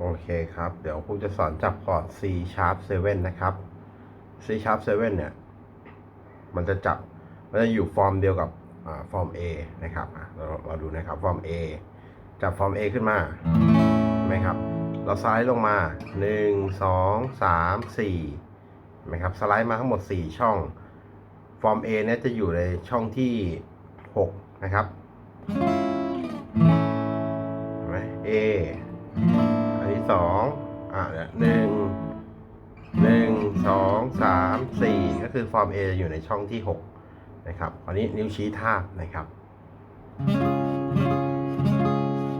โอเคครับ เดี๋ยวครูจะสอนจับคอร์ด C sharp 7 นะครับ C sharp 7 เนี่ย มันจะจับ มันจะอยู่ฟอร์มเดียวกับฟอร์ม A นะครับเราเราดูนะครับ ฟอร์ม A จับฟอร์ม A ขึ้นมาเห็นไหมครับ เราสไลด์ลงมา 1 2 3 4เห็นไหมครับ สไลด์มาทั้งหมด 4 ช่อง ฟอร์ม A เนี่ยจะอยู่ในช่องที่ 6 นะครับเห็นไหม A อันที่ สองอะเนี่ยหนึ่งหนึ่งสองสามสี่ก็คือฟอร์ม A อยู่ในช่องที่หกนะครับคราวนี้นิ้วชี้ทาบนะครับ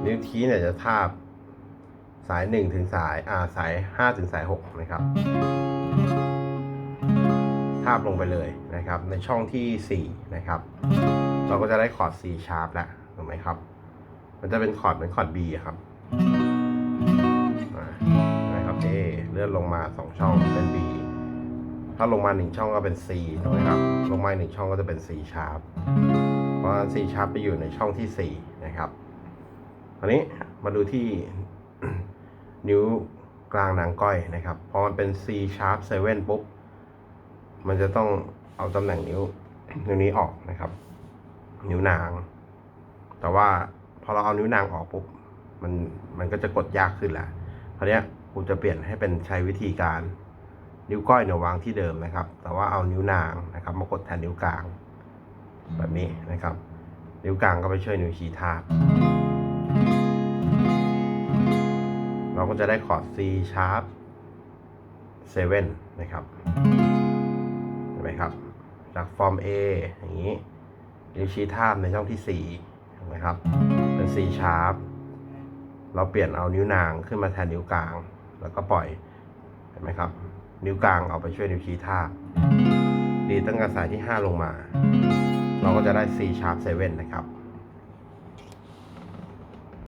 นิ้วชี้เนี่ยจะทาบสายหนึ่งถึงสายอ่าสายห้าถึงสายหกนะครับทาบลงไปเลยนะครับ ในช่องที่สี่นะครับ เราก็จะได้คอร์ด C sharp แล้วถูกไหมครับ มันจะเป็นคอร์ดเหมือนคอร์ด B อะครับ เลื่อนลงมาสองช่องเป็น B ถ้าลงมาหนึ่งช่องก็เป็น C ถูกไหมครับ ลงมาหนึ่งช่องก็จะเป็น C sharp เพราะ C sharp ไปอยู่ในช่องที่ 4 นะครับคราวนี้มาดูที่นิ้วกลางนางก้อยนะครับ พอมันเป็น C sharp 7 ปุ๊บ มันจะต้องเอาตำแหน่งนิ้วนิ้วนี้ออกนะครับ นิ้วนาง แต่ว่าพอเราเอานิ้วนางออกปุ๊บ มันมันก็จะกดยากขึ้นแหละคราวเนี้ ยครูจะเปลี่ยนให้เป็นใช้วิธีการ นิ้วก้อยเนี่ยวางที่เดิมนะครับ แต่ว่าเอานิ้วนางนะครับ มากดแทนนิ้วกลาง แบบนี้นะครับ นิ้วกลางก็ไปช่วยนิ้วชี้ทาบเราก็จะได้คอร์ด C sharp 7นะครับเห็นไหมครับ จากฟอร์ม A อย่างนี้นิ้วชี้ทาบในช่องที่4ถูกไหมครับ เป็น C sharp เราเปลี่ยนเอานิ้วนางขึ้นมาแทนนิ้วกลาง แล้วก็ปล่อยเห็นไหมครับ นิ้วกลางเอาไปช่วยนิ้วชี้ท่าดีตั้งแต่สายที่ 5 ลงมา เราก็จะได้ C sharp 7นะครับ